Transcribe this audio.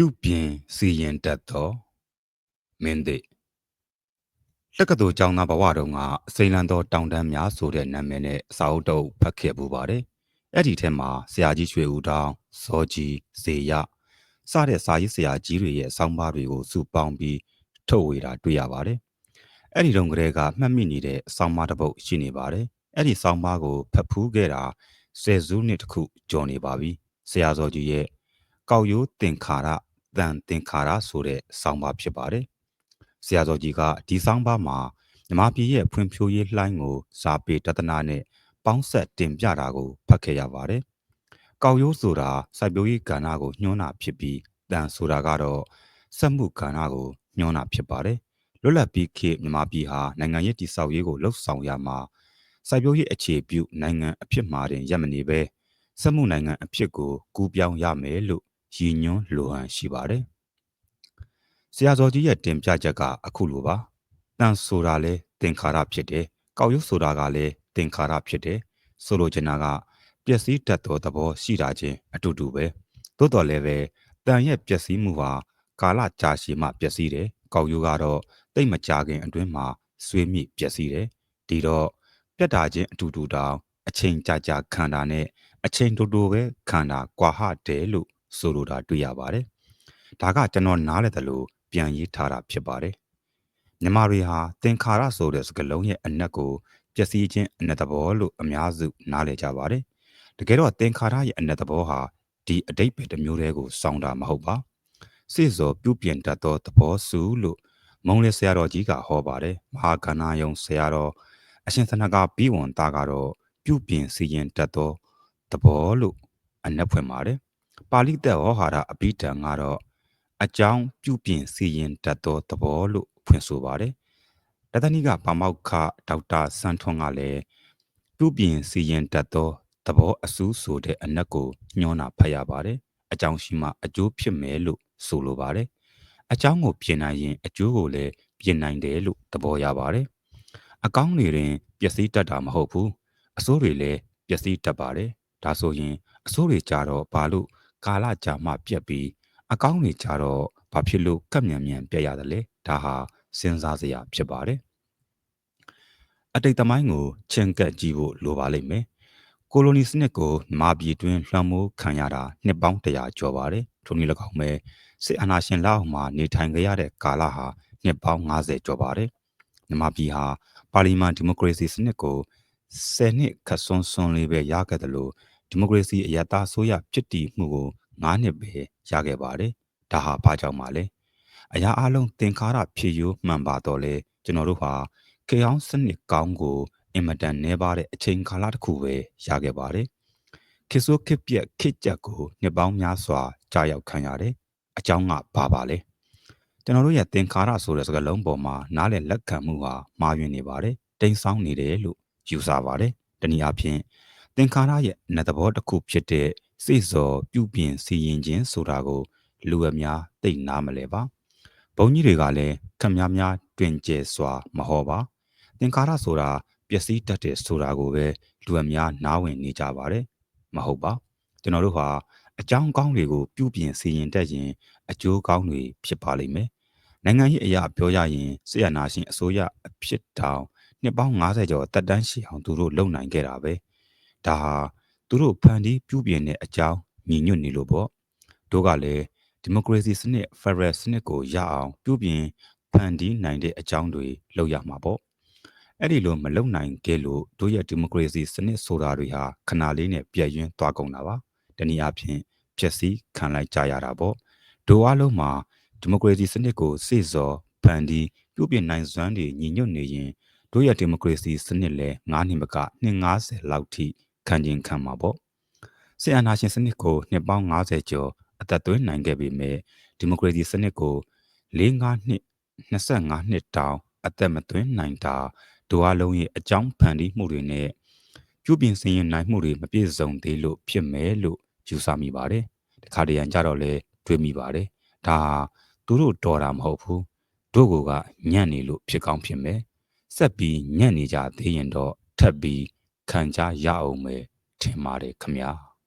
ပြုပြင်စီရင်တတ်သောမင်းသည်တက္ကသိုလ်ကျောင်းသားဘဝတုန်းကအစိမ်းလန်းသောတောင်တန်းများဆိုတဲ့နာမည်နဲ့စာအုပ်တုပ်ဖတ်ခဲ့ပူပါတယ်။အဲ့ဒီထဲမှာဆရာကြီးရွှေဦးတောင်၊ဇောကြီး၊ဇေယစတဲ့စာရေးဆရာကြီးတွေရဲ့အဆောင်ပါတွေကိုစုပေါင်းပြီးထုတ်ဝေတာတွေ့ရပါတယ်။အဲ့ဒီတုန်းကတည်းကမှတ်မိနေတဲ့အဆောင်ပါတစ်ပုဒ်ရှိနေပါတယ်။အဲ့ဒီဆောင်ပါကိုဖတ်ဖူးခဲ့တာဆယ်စုနှစ်တခုကျော်နေပါပြီ။ဆရာဇောကြီးရဲ့ကောက်ရိုးတင်ခါရ တန်တင်ခါရဆိုတဲ့ဆောင်းပါဖြစ်ပါတယ်။ဆရာတော်ကြီးကဒီဆောင်းပါမှာမြမပြည်ရဲ့ဖွံ့ဖြိုးရေးလှိုင်းကိုစာပေတဒနာနဲ့ပေါင်းဆက်တင်ပြတာကိုဖတ်ခဲ့ရပါတယ်။ကောက်ရိုးဆိုတာစိုက်ပျိုးရေးကဏ္ဍကိုညှိုးတာဖြစ်ပြီးတန်ဆိုတာကတော့စက်မှုကဏ္ဍကိုညှိုးတာဖြစ်ပါတယ်။လွတ်လပ်ပြီးခေတ်မြမပြည်ဟာနိုင်ငံရေးတည်ဆောက်ရေးကိုလှုပ်ဆောင်ရမှာစိုက်ပျိုးရေးအခြေပြုနိုင်ငံအဖြစ်မှာတင်ရပ်မနေပဲစက်မှုနိုင်ငံအဖြစ်ကိုကူးပြောင်းရမယ်လို့ ရည်ညွှန်းလိုဟန်ရှိပါတယ်။ဆရာဇော်ကြီးရဲ့တင်ပြချက်ကအခုလိုပါ။တန်ဆိုတာလဲသင်္ခါရဖြစ်တယ်။ကောက်ရုပ်ဆိုတာကလည်းသင်္ခါရဖြစ်တယ်။ဆိုလိုချင်တာကပျက်စီးတတ်သောသဘောရှိတာချင်းအတူတူပဲ။သို့တော်လည်းပဲတန်ရဲ့ပျက်စီးမှုဟာကာလကြာရှည်မှပျက်စီးတယ်။ကောက်ရုပ်ကတော့တိတ်မကြခင်အတွင်းမှာဆွေးမိပျက်စီးတယ်။ဒီတော့ပြတ်တာချင်းအတူတူတောင်အချိန်ကြာကြာခံတာနဲ့အချိန်တူတူပဲခံတာကွာဟတယ်လို့ ဆိုလိုတာတွေ့ရပါတယ်။ဒါကကျွန်တော်နားလည်တယ်လို့ပြန်ရေးထားတာဖြစ်ပါတယ်။မြမတွေဟာသင်္ခါရဆိုတဲ့စကားလုံးရဲ့အနက်ကိုပျက်စီးခြင်းအနက်သဘောလို့အများစုနားလည်ကြပါတယ်။တကယ်တော့သင်္ခါရရဲ့အနက်သဘောဟာဒီအတိတ်ပဲတစ်မျိုးတည်းကိုစောင့်တာမဟုတ်ပါ။စိစောပြုပြင်တတ်သောသဘောစုလို့မုံလေဆရာတော်ကြီးကဟောပါတယ်။မဟာကဏ္ဍယုံဆရာတော်အရှင်သနကပြီးဝန်သားကတော့ပြုပြင်စီရင်တတ်သောသဘောလို့အနက်ဖွင့်ပါတယ် ပါဠိသက်ဟောဟာရအဘိဓမ္မာကတော့အကြောင်းပြုပြင်စီရင်တတ်သောသဘောလို့ဖွင့်ဆိုပါတယ်။တသနိကပါမောက္ခဒေါက်တာစန်းထွန်းကလည်းပြုပြင်စီရင်တတ်သောသဘောအစူးဆိုတဲ့အနက်ကိုညွှန်းတာဖတ်ရပါတယ်။အကြောင်းရှိမှအကျိုးဖြစ်မယ်လို့ဆိုလိုပါတယ်။အကြောင်းကိုပြင်နိုင်ရင်အကျိုးကိုလည်းပြင်နိုင်တယ်လို့သဘောရပါတယ်။အကောင်းတွေရင်ပျက်စီးတတ်တာမဟုတ်ဘူး။အဆိုးတွေလည်းပျက်စီးတတ်ပါတယ်။ဒါဆိုရင်အဆိုးတွေကြတော့ဘာလို့ ကာလကြာမှပြက်ပြီးအကောင်းတွေကြတော့ဘာဖြစ်လို့ကပ်မြန်မြန်ပြက်ရတယ်လဲဒါဟာစဉ်းစားစရာဖြစ်ပါတယ်အတိတ်သမိုင်းကိုချင်ကပ်ကြည့်ဖို့လိုပါလိမ့်မယ်ကိုလိုနီစနစ်ကိုမာပြည်တွင်လွှမ်းမိုးခံရတာနှစ်ပေါင်းတရာကျော်ပါတယ်ထိုနည်း၎င်းပဲစစ်အာဏာရှင်လက်အောက်မှာနေထိုင်ကြရတဲ့ကာလဟာနှစ်ပေါင်း90ကျော်ပါတယ်မြန်မာပြည်ဟာပါလီမန်ဒီမိုကရေစီစနစ်ကို10နှစ်ခတ်ဆွန်းဆွန်းလေးပဲရခဲ့တယ်လို့ ဒီမိုကရေစီအယက်သားဆိုရဖြစ်တည်မှုကို9နှစ်ပဲရခဲ့ပါတယ်။ဒါဟာဘာကြောင့်ပါလဲ။အရာအလုံးသင်္ခါရဖြစ်ယူမှန်ပါတော့လေကျွန်တော်တို့ဟာခေအောင်စနစ်ကောင်းကိုအင်မတန်နှဲပါတဲ့အချိန်ကာလတစ်ခုပဲရခဲ့ပါတယ်။ခေဆိုးခေပြက်ခေကြက်ကိုနှစ်ပေါင်းများစွာကြာရောက်ခံရတယ်။အကြောင်းကဘာပါလဲ။ကျွန်တော်တို့ရဲ့သင်္ခါရဆိုတဲ့စကားလုံးပေါ်မှာနားလည်လက်ခံမှုဟာမှားယွင်းနေပါတယ်။တိမ်ဆောင်းနေတယ်လို့ယူဆပါတယ်။တနည်းအားဖြင့် သင်္ခါရရဲ့နသဘောတစ်ခုဖြစ်တဲ့စိတ်စော်ပြုပြင်စီရင်ခြင်းဆိုတာကိုလူအများသိနားမလဲပါဘုန်းကြီးတွေကလည်းခမများများတွင်ကျဲစွာမဟောပါသင်္ခါရဆိုတာပျက်စီးတတ်တဲ့ဆိုတာကိုပဲလူအများနားဝင်နေကြပါတယ်မဟုတ်ပါကျွန်တော်တို့ဟာအကြောင်းကောင်းတွေကိုပြုပြင်စီရင်တတ်ရင်အကျိုးကောင်းတွေဖြစ်ပါလိမ့်မယ်နိုင်ငံရေးအရာပြောရရင်ဆီယနာရှင်အစိုးရအဖြစ်တောင်နှစ်ပေါင်း90ကျော်တက်တန်းရှိအောင်သူတို့လုပ်နိုင်ခဲ့တာပဲ ဒါဟာသူတို့ဖန်တီးပြုပြင်တဲ့အကြောင်းညီညွတ်နေလို့ပေါ့တို့ကလည်းဒီမိုကရေစီစနစ်ဖက်ဒရယ်စနစ်ကိုရအောင်ပြုပြင်ဖန်တီးနိုင်တဲ့အကြောင်းတွေလုပ်ရမှာပေါ့အဲ့ဒီလိုမလုပ်နိုင်ခဲ့လို့တို့ရဲ့ဒီမိုကရေစီစနစ်ဆိုတာတွေဟာခဏလေးနဲ့ပြည့်ရင်းသွားကုန်တာပါတနည်းအားဖြင့်ဖြည့်ဆည်းခံလိုက်ကြရတာပေါ့ဒိုအားလုံးမှာဒီမိုကရေစီစနစ်ကိုစေ့စော်ဖန်တီးပြုပြင်နိုင်စွမ်းတွေညီညွတ်နေရင်တို့ရဲ့ဒီမိုကရေစီစနစ်လည်း9နှစ်မက250လောက်ထိ ခံကျင်ခံမှာပေါ့ဆီယနာရှင်စနစ်ကိုနှစ်ပေါင်း90ကျော်အသက်သွင်းနိုင်ခဲ့ပေမဲ့ဒီမိုကရေစီစနစ်ကို4-5နှစ်25နှစ်တောင်အသက်မသွင်းနိုင်တာဒိုအလုံးရဲ့အကြောင်းဖန်တီးမှုတွေနဲ့ပြုပြင်ဆင်ရင်နိုင်မှုတွေမပြည့်စုံသေးလို့ဖြစ်မယ်လို့ယူဆမိပါတယ်။တခါတရံကြတော့လဲတွေးမိပါတယ်။ဒါသူတို့တော်တာမဟုတ်ဘူး။တို့ကညံ့နေလို့ဖြစ်ကောင်းဖြစ်မယ်။ဆက်ပြီးညံ့နေကြသေးရင်တော့ထပ်ပြီး ခံကြရအောင်မယ်ထင်ပါတယ်ခမညာ။